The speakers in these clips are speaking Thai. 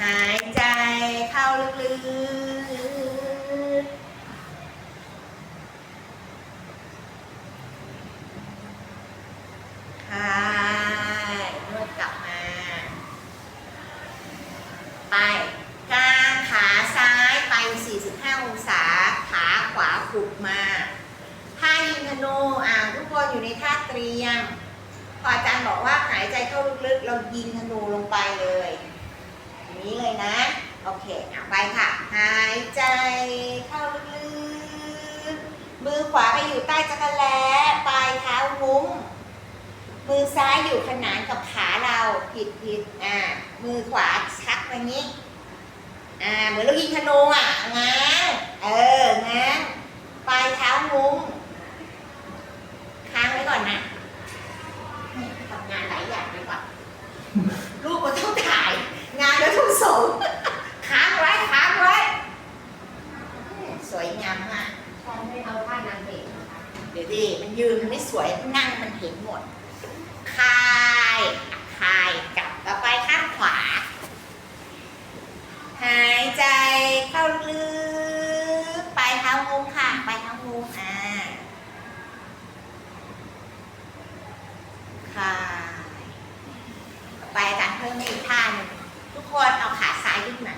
หายใจเข้าลึกๆคลายนวดกลับมา ไปกางขาซ้ายไป 45 องศา ขาขวาขุดมาท่ายิงธนูอ่าทุกคนอยู่ในท่าเตรียมพออาจารย์บอกว่าหายใจเข้าลึกๆ เรายิงธนูลงไปเลย นี้เลยนะ โอเคเอาไปค่ะ หายใจเข้าลึกๆ มือขวาไปอยู่ใต้จักรแล้ปลายเท้างุ้มมือซ้ายอยู่ขนานกับขาเรา ผิดผิดอ่า มือขวาชักไปนี้ อ่า เหมือนเรายิงธนูอะ ง้างเออ ง้างปลายเท้างุ้มค้างไว้ก่อนนะทำงานหลายอย่างไปก่อนลูกก็ต้องถ่าย งานแล้วต้องส่ง ค้างไว้ค้างไว้อืมสวยงามมาก ฉันไม่เอาท่านางเอกนะคะ เดี๋ยวดิมันยืนมันไม่ สวยนั่งมันเห็นหมด คายคายกลับต่อไปข้างขวา หายใจเข้าลึกไปทางุ้มค่ะ ไปทางุ้มอ่าคายต่อไปอาจารย์เพิ่มอีกท่าหนึ่งทุกคนเอาขาซ้ายขึ้นมา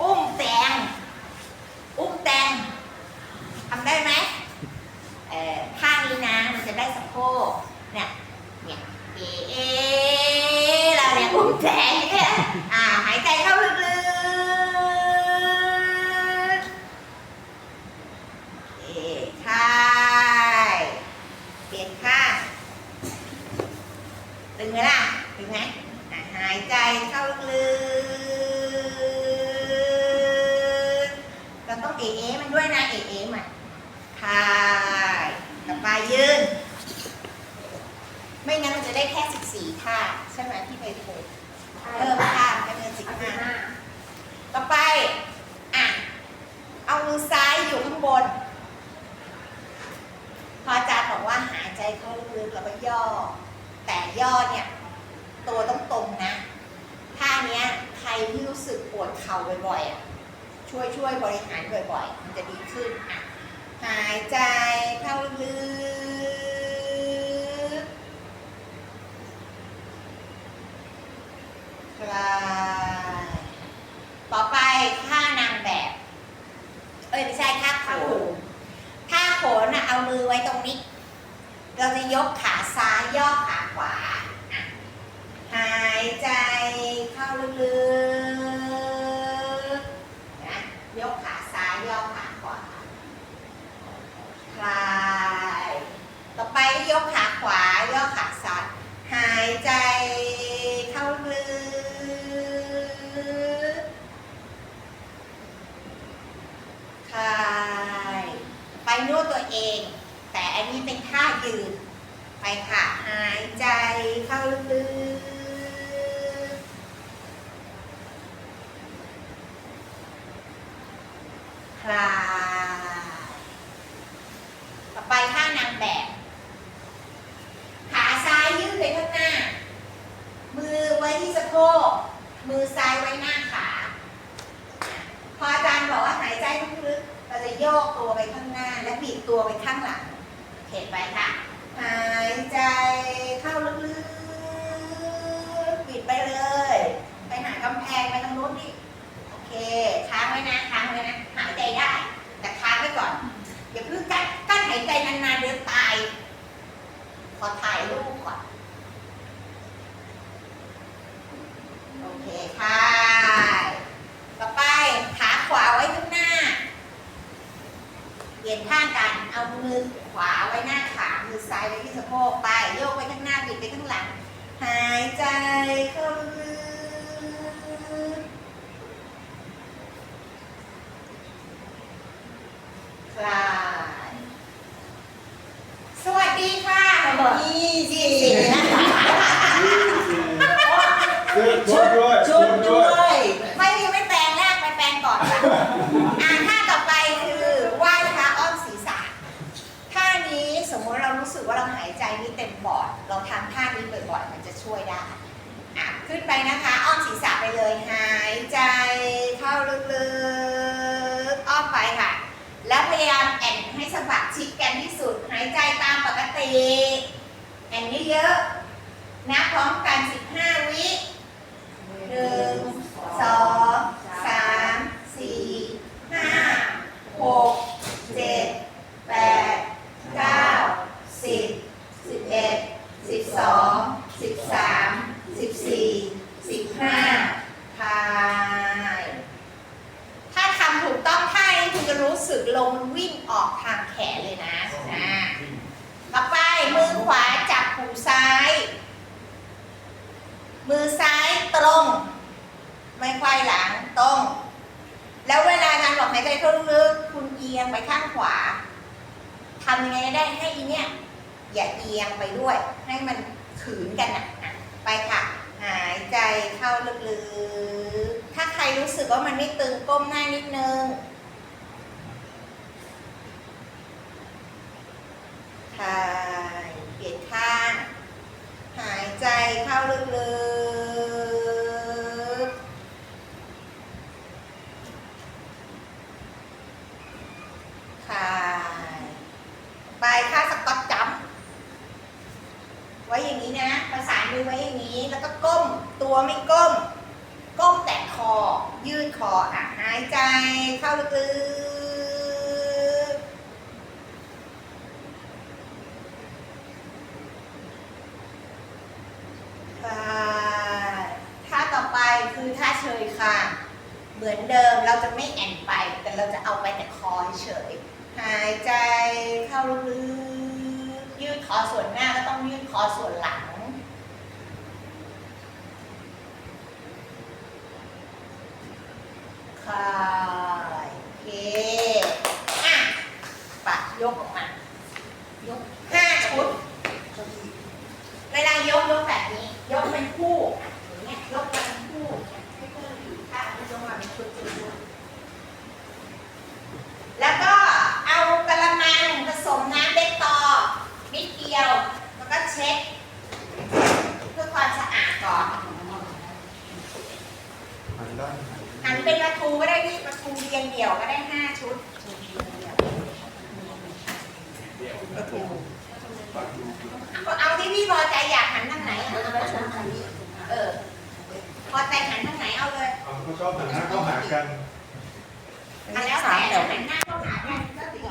อุ้มแตง อุ้มแตงทำได้ไหม เอ่อท่านี้นะมันจะได้สะ โพกเนี่ยเนี่ยเอเอเราเนี่ยอุ้มแขนเนี่ยอ่าหายใจเข้าลึกๆเอคลายเปลี่ยนข้างตึงไหมล่ะตึงไหมหายใจเข้าลึกๆเราต้องเอเอมันด้วยนะเอเอมันคายต่อไปยืน ไม่งั้นมันจะได้แค่ 14 ท่า ใช่ไหมที่ไปโพสเพิ่มท่าไปเกินเอาสิบห้า15 ต่อไป อะ เอามือซ้ายอยู่ข้างบน พออาจารย์บอกว่าหายใจเข้าลึกๆแล้วก็ย่อ แต่ย่อเนี่ย ตัวต้องตรงนะท่าเนี้ยใครที่รู้สึกปวดเข่าบ่อยๆอะช่วยช่วยบริหารบ่อยๆ มันจะดีขึ้นอะหายใจเข้าลึก คลายต่อไปท่านางแบบ เอ้ยไม่ใช่ท่าโขนท่าโขนน่ะเอามือไว้ตรงนี้ เราจะยกขาซ้ายย่อขาขวาอะหายใจเข้าลึกๆนะยกขาซ้ายย่อขาขวา คลาย ต่อไปยกขาขวา ย่อขาซ้าย หายใจเข้าลึก คลาย ไปนวดตัวเอง แต่อันนี้เป็นท่ายืน ไปค่ะ หายใจเข้าลึก คลาย ต่อไปท่านางแบบ ขาซ้ายยื่นไปข้างหน้า มือ ไว้ที่สะโพกมือซ้ายไว้หน้าขา พออาจารย์บอกว่าหายใจลึกๆเราจะโยกตัวไปข้างหน้า และบีบตัวไปข้างหลังโอเคไปค่ะ หายใจเข้าลึกๆบิดไปเลย ไปหากำแพงไปทางนู้นดิโอเคค้างไว้นะค้างไว้นะหายใจได้ แต่ค้างไว้ก่อนอย่าเพิ่งกั้นกั้นหายใจนานๆเดี๋ยวตาย ขอถ่ายรูปก่อน โอเคค่ะ ต่อไปขาขวาไว้ข้างหน้า เปลี่ยนข้างกัน เอามือขวาไว้หน้าขา มือซ้ายไว้ที่สะโพก ไป โยกไปข้างหน้าบิดไปข้างหลัง หายใจเข้าลึกคลายสวัสดีค่ะนี่สิน นี้เต็มบอร์ด เราทำท่านี้เปิดบ่อยๆ มันจะช่วยได้ขึ้นไปนะคะ อ้อมศีรษะไปเลย หายใจเข้าลึกๆ อ้อมไปค่ะ แล้วพยายามแอนให้สะบักชิดกันที่สุด หายใจตามปกติ แอนเยอะๆนะพร้อมกันสิายใจเข้าลึกๆคุณเอียงไปข้างขวาทำยังไงได้ให้อีเนี่ยอย่าเอียงไปด้วย ให้มันขืนกันนะ่ะไปค่ะ หายใจเข้าลึกๆ ถ้าใครรู้สึกว่ามันไม่ตึงก้มหน้านิดนึงคลายเปลี่ยนข้าง หายใจเข้าลึกๆคลายไปค่า สก๊อตจัมป์ไว้อย่างนี้นะ ประสานมือไว้อย่างนี้ แล้วก็ก้ม ตัวไม่ก้ม ก้มแต่คอ ยืดคออะหายใจเข้าลึกๆค่ะท่าต่อไปคือท่าเชยค่ะ เหมือนเดิมเราจะไม่แอนไป แต่เราจะเอาไปแต่คอเฉย หายใจเข้าลึกๆ อส่วนหน้าก็ต้องยืดคอส่วนหลัง คลายเคอะปะยกออกมา ยกห้าชุด เวลายกยกแบบนี้ ยกเป็นคู่อย่างเงี้ยยกเป็นคู่ให้เพื่อนอยู่ข้างยกมาเป็นชุดเป็นชุดแล้วก็เอากระมังผสมน้ำเด็กตอนิดเดียว แล้วก็เช็ค เพื่อความสะอาดก่อน หันด้าน หันเป็นประตูก็ได้พี่ประตูเรียงเดี่ยวก็ได้ห้าชุด ก็เอาที่พี่พอใจอยากหันทางไหนเอาเลยเออ พอใจหันทางไหนเอาเลยเอาเขาชอบหันหน้าเข้าหากัน อันแล้วแต่หันหน้าเข้าหากันก็ถือ